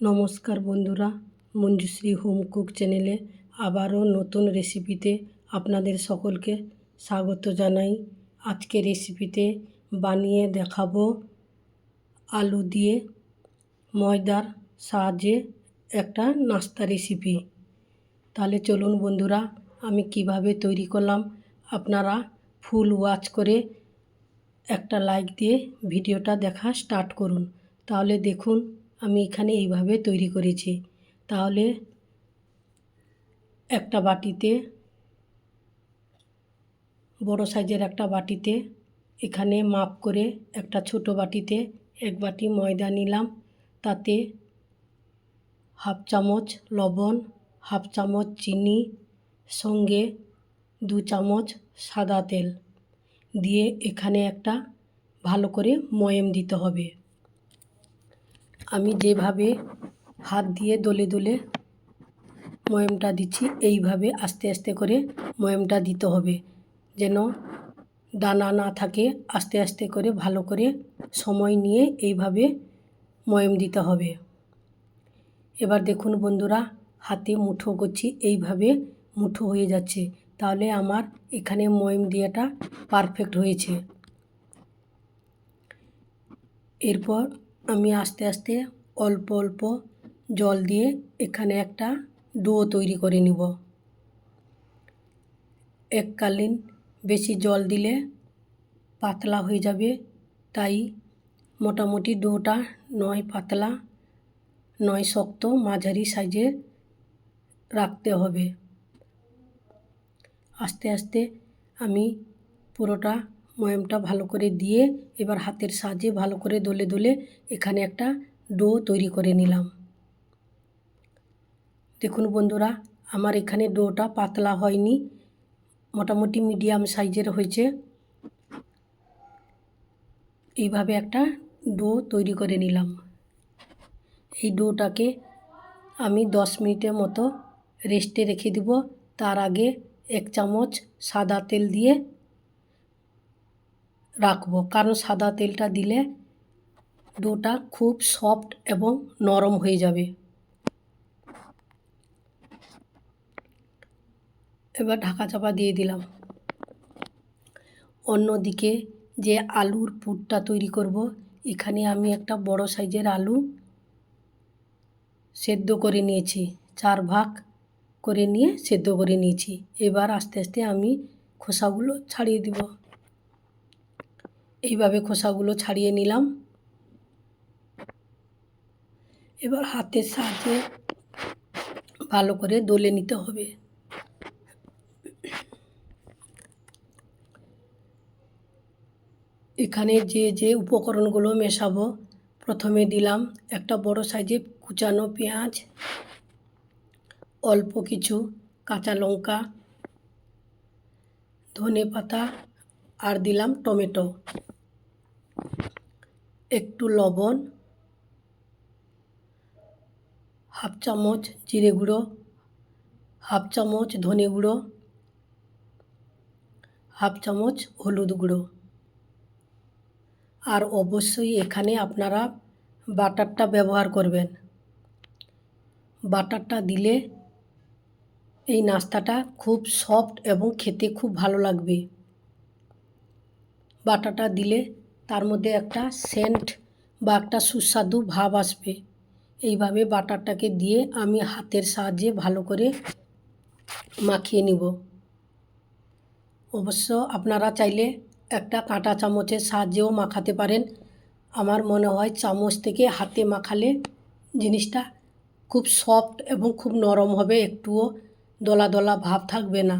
নমস্কার বন্ধুরা, Manjushree home cook চ্যানেলে আবারও নতুন রেসিপিতে আপনাদের সকলকে স্বাগত জানাই। আজকে রেসিপিতে বানিয়ে দেখাবো আলু দিয়ে ময়দার সাহায্যে একটা নাস্তা রেসিপি। তাহলে চলুন বন্ধুরা, আমি কীভাবে তৈরি করলাম আপনারা ফুল ওয়াচ করে একটা লাইক দিয়ে ভিডিওটা দেখা স্টার্ট করুন। তাহলে দেখুন আমি এখানে এইভাবে তৈরি করেছি। তাহলে একটা বাটিতে, বড় সাইজের একটা বাটিতে এখানে মাপ করে একটা ছোট বাটিতে এক বাটি ময়দা নিলাম। তাতে হাফ চামচ লবণ, হাফ চামচ চিনি, সঙ্গে দু চামচ সাদা তেল। দিয়ে এখানে একটা ভালো করে ময়েম দিতে হবে। আমি যেভাবে হাত দিয়ে দলে দলে ময়মটা দিচ্ছি, এইভাবে আস্তে আস্তে করে ময়মটা দিতে হবে। যেন দানা না থাকে, আস্তে আস্তে করে ভালো করে সময় নিয়ে এইভাবে ময়ম দিতে হবে। এবার দেখুন বন্ধুরা, হাতে মুঠো করছি, এইভাবে মুঠো হয়ে যাচ্ছে। তাহলে আমার এখানে ময়ম দিয়াটা পারফেক্ট হয়েছে। এরপর আমি আস্তে আস্তে অল্প অল্প জল দিয়ে এখানে একটা ডো তৈরি করে নিব। এককালীন বেশি জল দিলে পাতলা হয়ে যাবে, তাই মোটামুটি ডোটা নয় পাতলা, নয় শক্ত মাঝারি সাইজে রাখতে হবে। আস্তে আস্তে আমি পুরোটা ময়ামটা ভালো করে দিয়ে এবার হাতের সাহায্যে ভালো করে দলে দলে এখানে একটা ডো তৈরি করে নিলাম। দেখুন বন্ধুরা, আমার এখানে ডোটা পাতলা হয়নি, মোটামুটি মিডিয়াম সাইজের হয়েছে। এইভাবে একটা ডো তৈরি করে নিলাম। এই ডোটাকে আমি দশ মিনিটের মতো রেস্টে রেখে দিব। তার আগে এক চামচ সাদা তেল দিয়ে রাখব। কারণ সাদা তেলটা দিলে ডোটা খুব সফট এবং নরম হয়ে যাবে। এবার ঢাকা চাপা দিয়ে দিলাম। অন্যদিকে যে আলুর পুরটা তৈরি করব, এখানে আমি একটা বড় সাইজের আলু সেদ্ধ করে নিয়েছি। চার ভাগ করে নিয়ে সেদ্ধ করে নিয়েছি। এবার আস্তে আস্তে আমি খোসাগুলো ছাড়িয়ে দিব। এইভাবে খোসাগুলো ছাড়িয়ে নিলাম। এবার হাতের সাহায্যে ভালো করে দলে নিতে হবে। এখানে যে যে উপকরণগুলো মেশাবো, প্রথমে দিলাম একটা বড় সাইজে কুচানো পেঁয়াজ, অল্প কিছু কাঁচা লঙ্কা, ধনে পাতা, আর দিলাম টমেটো। একটু লবণ, হাফ চামচ জিরে গুঁড়ো, হাফ চামচ ধনে গুঁড়ো, হাফ চামচ হলুদ গুঁড়ো। আর অবশ্যই এখানে আপনারা বাটারটা ব্যবহার করবেন। বাটারটা দিলে এই নাস্তাটা খুব সফট এবং খেতে খুব ভালো লাগবে। বাটাটা দিলে তার মধ্যে একটা সেন্ট বা একটা সুস্বাদু ভাব আসবে। এইভাবে বাটারটাকে দিয়ে আমি হাতের সাহায্যে ভালো করে মাখিয়ে নিব। অবশ্য আপনারা চাইলে একটা কাঁটা চামচের সাহায্যেও মাখাতে পারেন। আমার মনে হয় চামচ থেকে হাতে মাখালে জিনিসটা খুব সফট এবং খুব নরম হবে, একটুও দলা দলা ভাব থাকবে না।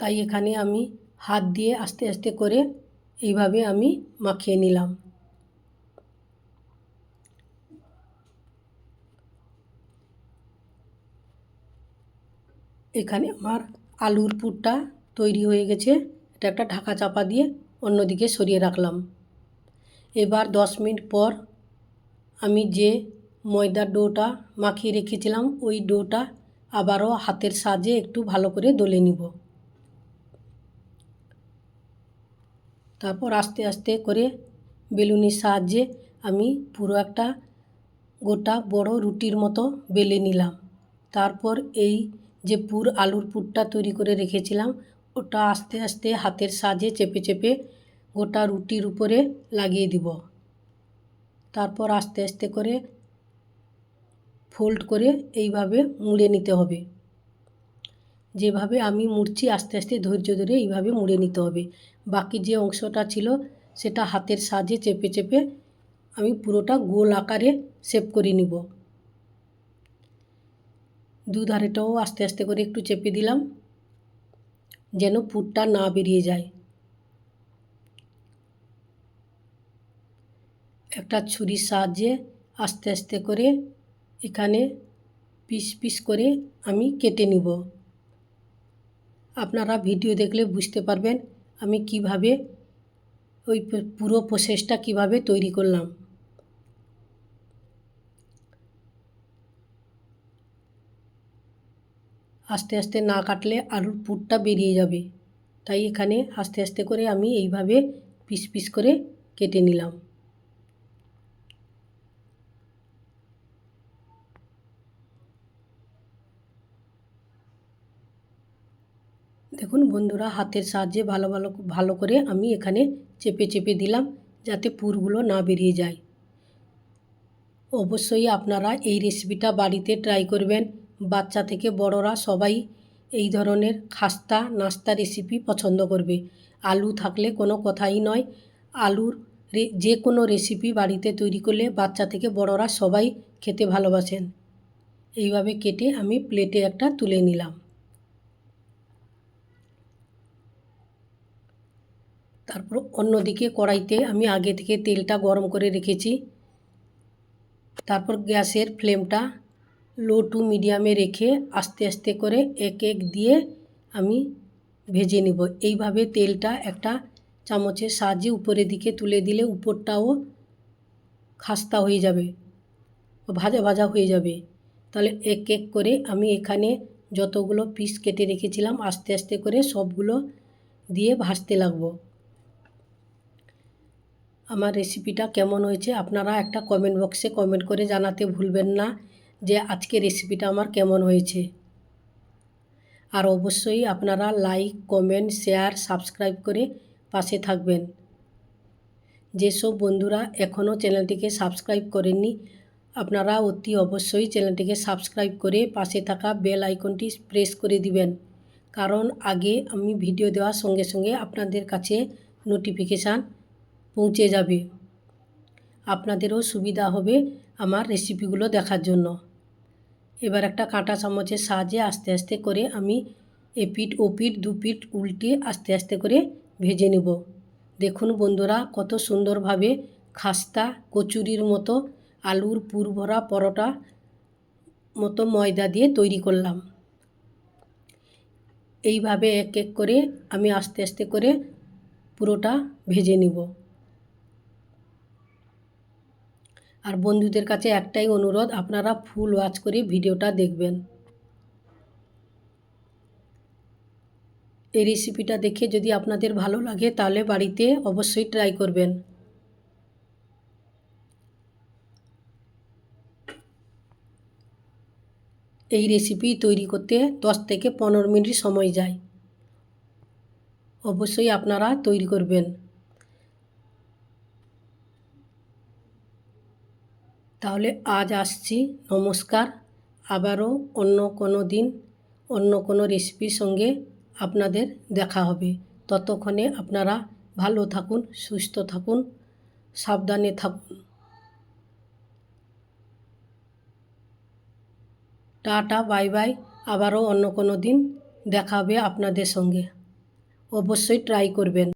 তাই এখানে আমি হাত দিয়ে আস্তে আস্তে করে এইভাবে আমি মাখিয়ে নিলাম। এখানে আমার আলুর পুরটা তৈরি হয়ে গেছে। এটা একটা ঢাকা চাপা দিয়ে অন্যদিকে সরিয়ে রাখলাম। এবার দশ মিনিট পর আমি যে ময়দার ডোটা মাখিয়ে রেখেছিলাম, ওই ডোটা আবারও হাতের সাহায্যে একটু ভালো করে দলে নিব। তারপর আস্তে আস্তে করে বেলুনের সাহায্যে আমি পুরো একটা গোটা বড় রুটির মতো বেলে নিলাম। তারপর এই যে পুর আলুর পুরটা তৈরি করে রেখেছিলাম, ওটা আস্তে আস্তে হাতের সাহায্যে চেপে চেপে গোটা রুটির উপরে লাগিয়ে দিব। তারপর আস্তে আস্তে করে ফোল্ড করে এইভাবে মুড়ে নিতে হবে। যেভাবে আমি মুড়ছি, আস্তে আস্তে ধৈর্য ধরে এইভাবে মুড়ে নিতে হবে। বাকি যে অংশটা ছিল, সেটা হাতের সাহায্যে চেপে চেপে আমি পুরোটা গোল আকারে শেপ করে নিব। দু ধারেটাও আস্তে আস্তে করে একটু চেপে দিলাম, যেন পুরটা না বেরিয়ে যায়। একটা ছুরির সাহায্যে আস্তে আস্তে করে এখানে পিস পিস করে আমি কেটে নিব। আপনারা ভিডিও দেখলে বুঝতে পারবেন আমি কীভাবে ওই পুরো প্রসেসটা কীভাবে তৈরি করলাম। আস্তে আস্তে না কাটলে আলুর পুরটা বেরিয়ে যাবে। তাই এখানে আস্তে আস্তে করে আমি এইভাবে পিস পিস করে কেটে নিলাম। দেখুন বন্ধুরা, হাতের সাহায্যে ভালো ভালো ভালো করে আমি এখানে চেপে চেপে দিলাম যাতে পুরগুলো না বেরিয়ে যায়। অবশ্যই আপনারা এই রেসিপিটা বাড়িতে ট্রাই করবেন। বাচ্চা থেকে বড়রা সবাই এই ধরনের খাস্তা, নাস্তা রেসিপি পছন্দ করবে। আলু থাকলে কোনো কথাই নয়। আলুর যে কোনো রেসিপি বাড়িতে তৈরি করলে বাচ্চা থেকে বড়রা সবাই খেতে ভালোবাসেন। এইভাবে কেটে আমি প্লেটে একটা তুলে নিলাম। তারপর অন্যদিকে কড়াইতে আমি আগে থেকে তেলটা গরম করে রেখেছি। তারপর গ্যাসের ফ্লেমটা লো টু মিডিয়ামে রেখে আস্তে আস্তে করে এক এক দিয়ে আমি ভেজে নেব। এইভাবে তেলটা একটা চামচের সাহায্যে উপরের দিকে তুলে দিলে উপরটাও খাস্তা হয়ে যাবে ভাজা ভাজা হয়ে যাবে। তাহলে এক এক করে আমি এখানে যতগুলো পিস কেটে রেখেছিলাম, আস্তে আস্তে করে সবগুলো দিয়ে ভাজতে লাগবো। আমার রেসিপিটা কেমন হয়েছে আপনারা একটা কমেন্ট বক্সে কমেন্ট করে জানাতে ভুলবেন না যে আজকে রেসিপিটা আমার কেমন হয়েছে। আর অবশ্যই আপনারা লাইক কমেন্ট শেয়ার সাবস্ক্রাইব করে পাশে থাকবেন। যেসব বন্ধুরা এখনও চ্যানেলটিকে সাবস্ক্রাইব করেননি, আপনারা অতি অবশ্যই চ্যানেলটিকে সাবস্ক্রাইব করে পাশে থাকা বেল আইকনটি প্রেস করে দিবেন। কারণ আগে আমি ভিডিও দেওয়ার সঙ্গে সঙ্গে আপনাদের কাছে নোটিফিকেশান পৌঁছে যাবে। আপনাদেরও সুবিধা হবে আমার রেসিপিগুলো দেখার জন্য। এবার একটা কাঁটা চামচের সাহায্যে আস্তে আস্তে করে আমি এপিট ওপিট দুপিট উল্টে আস্তে আস্তে করে ভেজে নেব। দেখুন বন্ধুরা, কত সুন্দরভাবে খাস্তা, কচুরির মতো আলুর পুর ভরা পরোটা মতো ময়দা দিয়ে তৈরি করলাম। এইভাবে এক এক করে আমি আস্তে আস্তে করে পুরোটা ভেজে নিব। আর বন্ধুদের কাছে একটাই অনুরোধ, আপনারা ফুল ওয়াচ করে ভিডিওটা দেখবেন। এই রেসিপিটা দেখে যদি আপনাদের ভালো লাগে, তাহলে বাড়িতে অবশ্যই ট্রাই করবেন। এই রেসিপি তৈরি করতে দশ থেকে পনেরো মিনিট সময় যায়। অবশ্যই আপনারা তৈরি করবেন। তাহলে আজ আসছি। নমস্কার। আবারও অন্য কোনো দিন, অন্য কোনো রেসিপির সঙ্গে আপনাদের দেখা হবে। ততক্ষণে আপনারা ভালো থাকুন, সুস্থ থাকুন, সাবধানে থাকুন। Tata, bye bye. আবারও অন্য কোনো দিন দেখা হবে আপনাদের সঙ্গে। অবশ্যই ট্রাই করবেন।